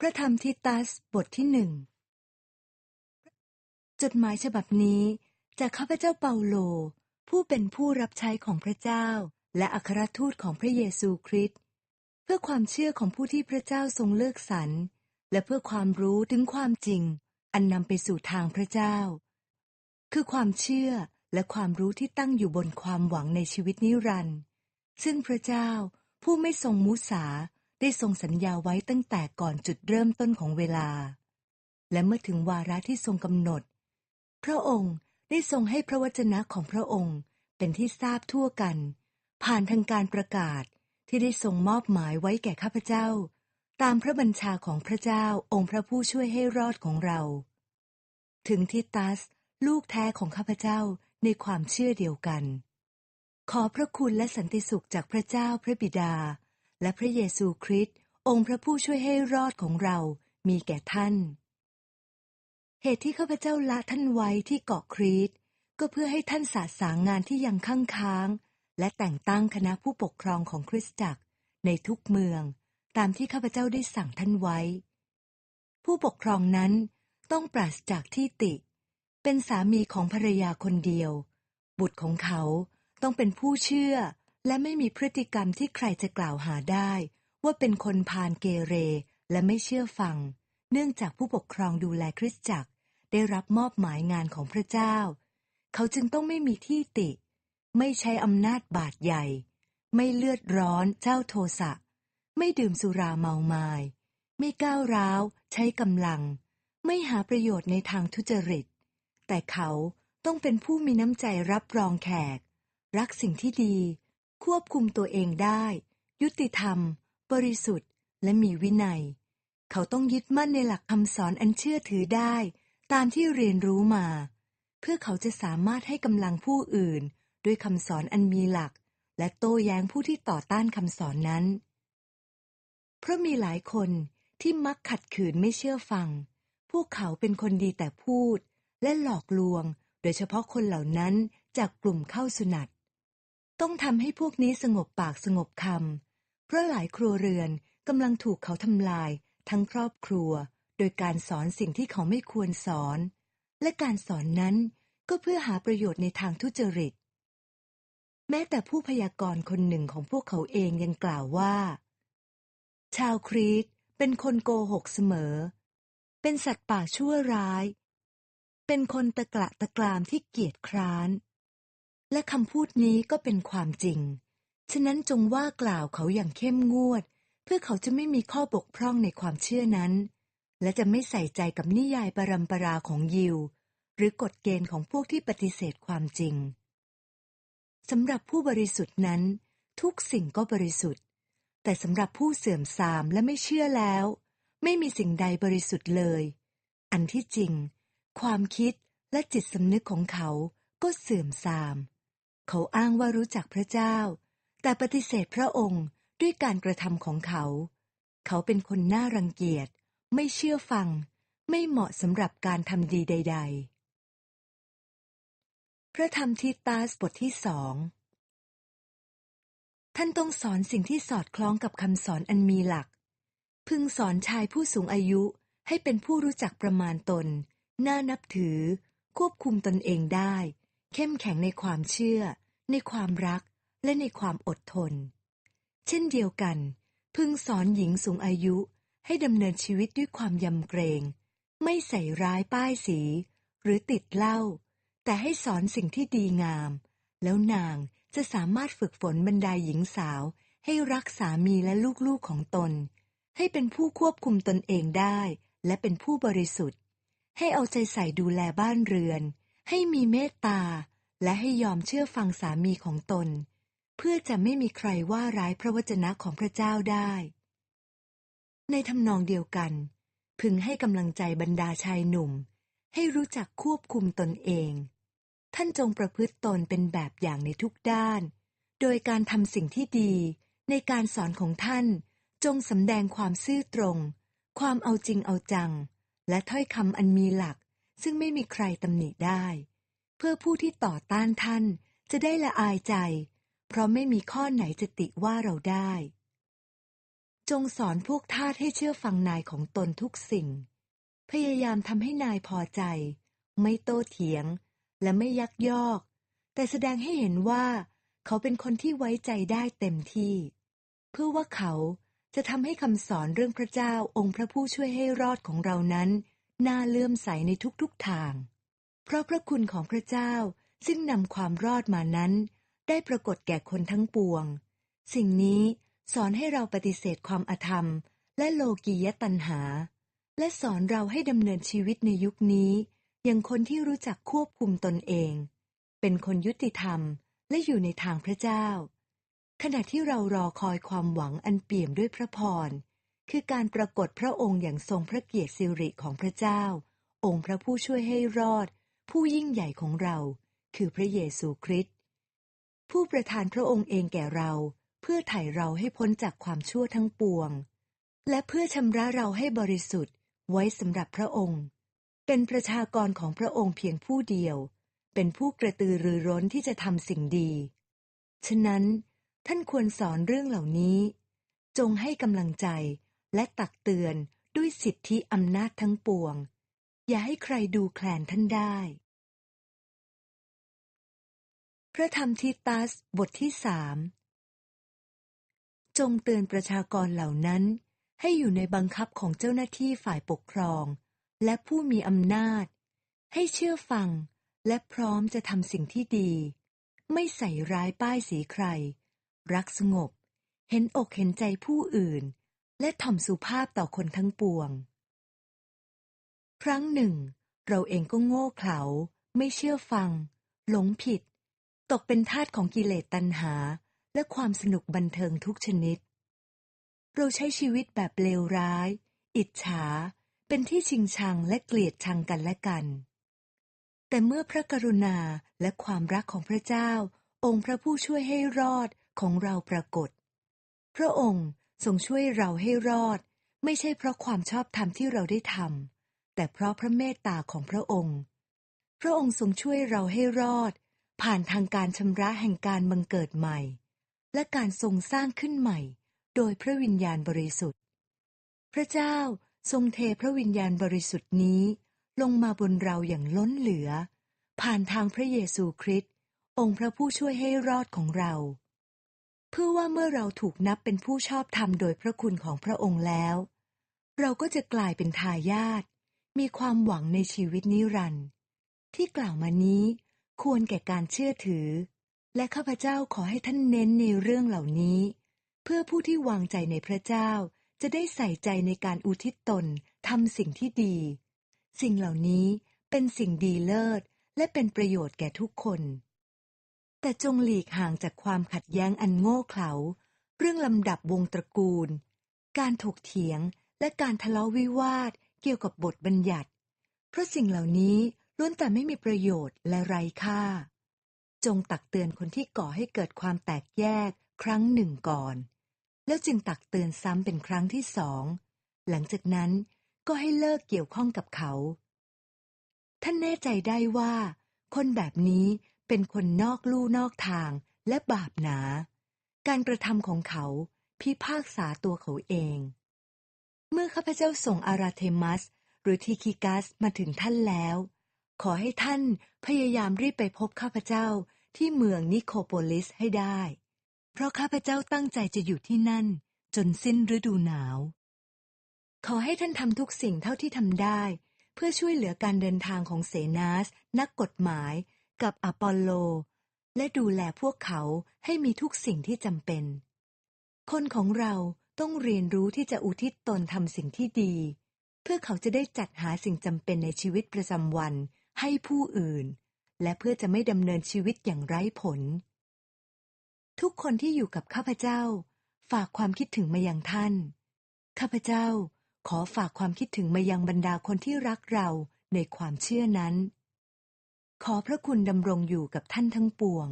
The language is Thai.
พระธรรมทิตัสบทที่หนึ่งจดหมายฉบับนี้จากข้าพเจ้าเปาโล ผู้เป็นผู้รับใช้ของพระเจ้า และอัครทูตของพระเยซูคริสต์เพื่อความเชื่อของผู้ที่พระเจ้าทรงเลือกสรรและเพื่อความรู้ถึงความจริง อันนำไปสู่ทางพระเจ้า คือความเชื่อและความรู้ที่ตั้งอยู่บนความหวังในชีวิตนิรันดร์ซึ่งพระเจ้าผู้ไม่ทรงมุสา ได้ทรงสัญญาไว้ตั้งแต่ก่อนจุดเริ่มต้นของเวลา และเมื่อถึงวาระที่ทรงกำหนด พระองค์ได้ทรงให้พระวจนะของพระองค์เป็นที่ทราบทั่วกัน ผ่านทางการประกาศที่ได้ทรงมอบหมายไว้แก่ข้าพเจ้า ตามพระบัญชาของพระเจ้าองค์พระผู้ช่วยให้รอดของเรา ถึงทิตัสลูกแท้ของข้าพเจ้าในความเชื่อเดียวกัน ขอพระคุณและสันติสุขจากพระเจ้าพระบิดา และพระเยซูคริสต์องค์พระผู้ช่วยให้รอดของเรามีแก่ท่าน เหตุที่ข้าพเจ้าละท่านไว้ที่เกาะครีตก็เพื่อให้ท่านสาสางงานที่ยังค้างค้าง และแต่งตั้งคณะผู้ปกครองของคริสตจักรในทุกเมือง ตามที่ข้าพเจ้าได้สั่งท่านไว้ ผู้ปกครองนั้นต้องปราศจากที่ติ เป็นสามีของภรรยาคนเดียว บุตรของเขาต้องเป็นผู้เชื่อ และไม่มีพฤติกรรมที่ใครจะกล่าวหาได้ ว่าเป็นคนพาลเกเรและไม่เชื่อฟัง เนื่องจากผู้ปกครองดูแลคริสตจักร ได้รับมอบหมายงานของพระเจ้า เขาจึงต้องไม่มีที่ติ ไม่ใช้อำนาจบาดใหญ่ ไม่เลือดร้อนเจ้าโทสะ ไม่ดื่มสุราเมามาย ไม่ก้าวร้าว ใช้กำลัง ไม่หาประโยชน์ในทางทุจริต แต่เขาต้องเป็นผู้มีน้ำใจรับรองแขก รักสิ่งที่ดี ควบคุมตัวเองได้ ยุติธรรม บริสุทธิ์ และมีวินัย เขาต้องยึดมั่นในหลักคำสอนอันเชื่อถือได้ ตามที่เรียนรู้มา เพื่อเขาจะสามารถให้กำลังผู้อื่น ด้วยคำสอนอันมีหลัก และโต้แย้งผู้ที่ต่อต้านคำสอนนั้น เพราะมีหลายคนที่มักขัดขืนไม่เชื่อฟัง พวกเขาเป็นคนดีแต่พูด และหลอกลวง โดยเฉพาะคนเหล่านั้นจากกลุ่มเข้าสุนัต ต้องทำให้พวกนี้สงบปากสงบคำเพราะหลายครัวเรือนกำลังถูกเขาทำลาย ทั้งครอบครัว โดยการสอนสิ่งที่เขาไม่ควรสอน และการสอนนั้นก็เพื่อหาประโยชน์ในทางทุจริต แม้แต่ผู้พยากรณ์คนหนึ่งของพวกเขาเองยังกล่าวว่า ชาวครีตเป็นคนโกหกเสมอ เป็นสัตว์ป่าชั่วร้าย เป็นคนตะกละตะกรามที่เกียจคร้าน และคำพูดนี้ก็เป็นความจริง ฉะนั้นจงว่ากล่าวเขาอย่างเข้มงวด เพื่อเขาจะไม่มีข้อบกพร่องในความเชื่อนั้น และจะไม่ใส่ใจกับนิยายปรำปราของยิว หรือกฎเกณฑ์ของพวกที่ปฏิเสธความจริงสำหรับผู้บริสุทธิ์นั้น ทุกสิ่งก็บริสุทธิ์ แต่สำหรับผู้เสื่อมทรามและไม่เชื่อแล้ว ไม่มีสิ่งใดบริสุทธิ์เลย อันที่จริง ความคิดและจิตสำนึกของเขาก็เสื่อมทราม เขาอ้างว่ารู้จักพระเจ้า แต่ปฏิเสธพระองค์ด้วยการกระทำของเขา เขาเป็นคนน่ารังเกียจ ไม่เชื่อฟัง ไม่เหมาะสำหรับการทำดีใด ๆ พระธรรมทิตาสบทที่สองท่านต้องสอนสิ่งที่สอดคล้องกับคำสอนอันมีหลัก พึงสอนชายผู้สูงอายุให้เป็นผู้รู้จักประมาณตน น่านับถือ ควบคุมตนเองได้ เข้มแข็งในความเชื่อ ในความรักและในความอดทน เช่นเดียวกัน พึงสอนหญิงสูงอายุให้ดำเนินชีวิตด้วยความยำเกรง ไม่ใส่ร้ายป้ายสี หรือติดเหล้าแต่ให้สอนสิ่งที่ดีงาม แล้วนางจะสามารถฝึกฝนบรรดาหญิงสาว ให้รักสามีและลูกๆของตน ให้เป็นผู้ควบคุมตนเองได้ และเป็นผู้บริสุทธิ์ ให้เอาใจใส่ดูแลบ้านเรือน ให้มีเมตตา และให้ยอมเชื่อฟังสามีของตน เพื่อจะไม่มีใครว่าร้ายพระวจนะของพระเจ้าได้ ในทำนองเดียวกัน พึงให้กำลังใจบรรดาชายหนุ่ม ให้รู้จักควบคุมตนเอง ท่านจงประพฤติตนเป็นแบบอย่างในทุกด้าน โดยการทำสิ่งที่ดี ในการสอนของท่านจงสำแดงความซื่อตรง ความเอาจริงเอาจัง และถ้อยคำอันมีหลัก ซึ่งไม่มีใครตำหนิได้ เพื่อผู้ที่ต่อต้านท่านจะได้ละอายใจ เพราะไม่มีข้อไหนจะติว่าเราได้ จงสอนพวกทาสให้เชื่อฟังนายของตนทุกสิ่ง พยายามทำให้นายพอใจ ไม่โต้เถียง และไม่ยักยอก แต่แสดงให้เห็นว่า เขาเป็นคนที่ไว้ใจได้เต็มที่ เพื่อว่าเขาจะทำให้คำสอนเรื่องพระเจ้าองค์พระผู้ช่วยให้รอดของเรานั้น น่าเลื่อมใสในทุกๆทาง เพราะพระคุณของพระเจ้าซึ่งนำความรอดมานั้น ได้ปรากฏแก่คนทั้งปวง สิ่งนี้สอนให้เราปฏิเสธความอธรรม และโลกียตัณหา และสอนเราให้ดำเนินชีวิตในยุคนี้ อย่างคนที่รู้จักควบคุมตนเอง เป็นคนยุติธรรมและอยู่ในทางพระเจ้า ขณะที่เรารอคอยความหวังอันเปี่ยมด้วยพระพร คือการปรากฏพระองค์อย่างทรงพระเกียรติสิริของพระเจ้า องค์พระผู้ช่วยให้รอด ผู้ยิ่งใหญ่ของเรา คือพระเยซูคริสต์ผู้ประทานพระองค์เองแก่เรา เพื่อไถ่เราให้พ้นจากความชั่วทั้งปวง และเพื่อชำระเราให้บริสุทธิ์ไว้สำหรับพระองค์ เป็นประชากรของพระองค์เพียงผู้เดียว เป็นผู้กระตือรือร้นที่จะทำสิ่งดี ฉะนั้นท่านควรสอนเรื่องเหล่านี้ จงให้กำลังใจ และตักเตือนด้วยสิทธิอำนาจทั้งปวง อย่าให้ใครดูแคลนท่านได้ พระธรรมทิตัสบทที่สามจงเตือนประชากรเหล่านั้น ให้อยู่ในบังคับของเจ้าหน้าที่ฝ่ายปกครอง และผู้มีอำนาจ ให้เชื่อฟัง และพร้อมจะทำสิ่งที่ดี ไม่ใส่ร้ายป้ายสีใคร รักสงบ เห็นอกเห็นใจผู้อื่น และถ่อมสุภาพต่อคนทั้งปวง ครั้งหนึ่ง เราเองก็โง่เขลาไม่เชื่อฟัง หลงผิด ตกเป็นทาสของกิเลสตัณหา และความสนุกบันเทิงทุกชนิด เราใช้ชีวิตแบบเลวร้าย อิจฉา เป็นที่ชิงชังและเกลียดชังกันและกัน แต่เมื่อพระกรุณาและความรักของพระเจ้า องค์พระผู้ช่วยให้รอดของเราปรากฏ พระองค์ ทรงช่วยเราให้รอด ไม่ใช่เพราะความชอบธรรมที่เราได้ทำแต่เพราะพระเมตตาของพระองค์ พระองค์ทรงช่วยเราให้รอด ผ่านทางการชำระแห่งการบังเกิดใหม่ และการทรงสร้างขึ้นใหม่ โดยพระวิญญาณบริสุทธิ์ พระเจ้าทรงเทพระวิญญาณบริสุทธิ์นี้ ลงมาบนเราอย่างล้นเหลือ ผ่านทางพระเยซูคริสต์องค์พระผู้ช่วยให้รอดของเรา เพื่อว่าเมื่อเราถูกนับเป็นผู้ชอบธรรมโดยพระคุณของพระองค์แล้ว เราก็จะกลายเป็นทายาทมีความหวังในชีวิตนิรันดร์ที่กล่าวมานี้ควรแก่การเชื่อถือ และข้าพเจ้าขอให้ท่านเน้นในเรื่องเหล่านี้ เพื่อผู้ที่วางใจในพระเจ้าจะได้ใส่ใจในการอุทิศตนทำสิ่งที่ดี สิ่งเหล่านี้เป็นสิ่งดีเลิศ และเป็นประโยชน์แก่ทุกคน แต่จงหลีกห่างจากความขัดแย้งอันโง่เขลา เรื่องลำดับวงตระกูล การถกเถียงและการทะเลาะวิวาทเกี่ยวกับบทบัญญัติ เพราะสิ่งเหล่านี้ล้วนแต่ไม่มีประโยชน์และไร้ค่า จงตักเตือนคนที่ก่อให้เกิดความแตกแยกครั้งหนึ่งก่อน แล้วจึงตักเตือนซ้ำเป็นครั้งที่สอง หลังจากนั้นก็ให้เลิกเกี่ยวข้องกับเขา ท่านแน่ใจได้ว่า คนแบบนี้ เป็นคนนอกลู่นอกทางและบาปหนา การกระทำของเขาพิพากษาตัวเขาเอง เมื่อข้าพเจ้าส่งอาราเทมัส หรือทีคิกัสมาถึงท่านแล้ว ขอให้ท่านพยายามรีบไปพบข้าพเจ้าที่เมืองนิโคโปลิสให้ได้ เพราะข้าพเจ้าตั้งใจจะอยู่ที่นั่น จนสิ้นฤดูหนาว ขอให้ท่านทำทุกสิ่งเท่าที่ทำได้ เพื่อช่วยเหลือการเดินทางของเซนาส นักกฎหมาย กับอปอลโล และดูแลพวกเขาให้มีทุกสิ่งที่จำเป็น คนของเราต้องเรียนรู้ที่จะอุทิศตนทำสิ่งที่ดี เพื่อเขาจะได้จัดหาสิ่งจำเป็นในชีวิตประจำวันให้ผู้อื่น และเพื่อจะไม่ดำเนินชีวิตอย่างไร้ผล ทุกคนที่อยู่กับข้าพเจ้า ฝากความคิดถึงมายังท่าน ข้าพเจ้าขอฝากความคิดถึงมายังบรรดาคนที่รักเราในความเชื่อนั้น ขอพระคุณดำรงอยู่กับท่านทั้งปวง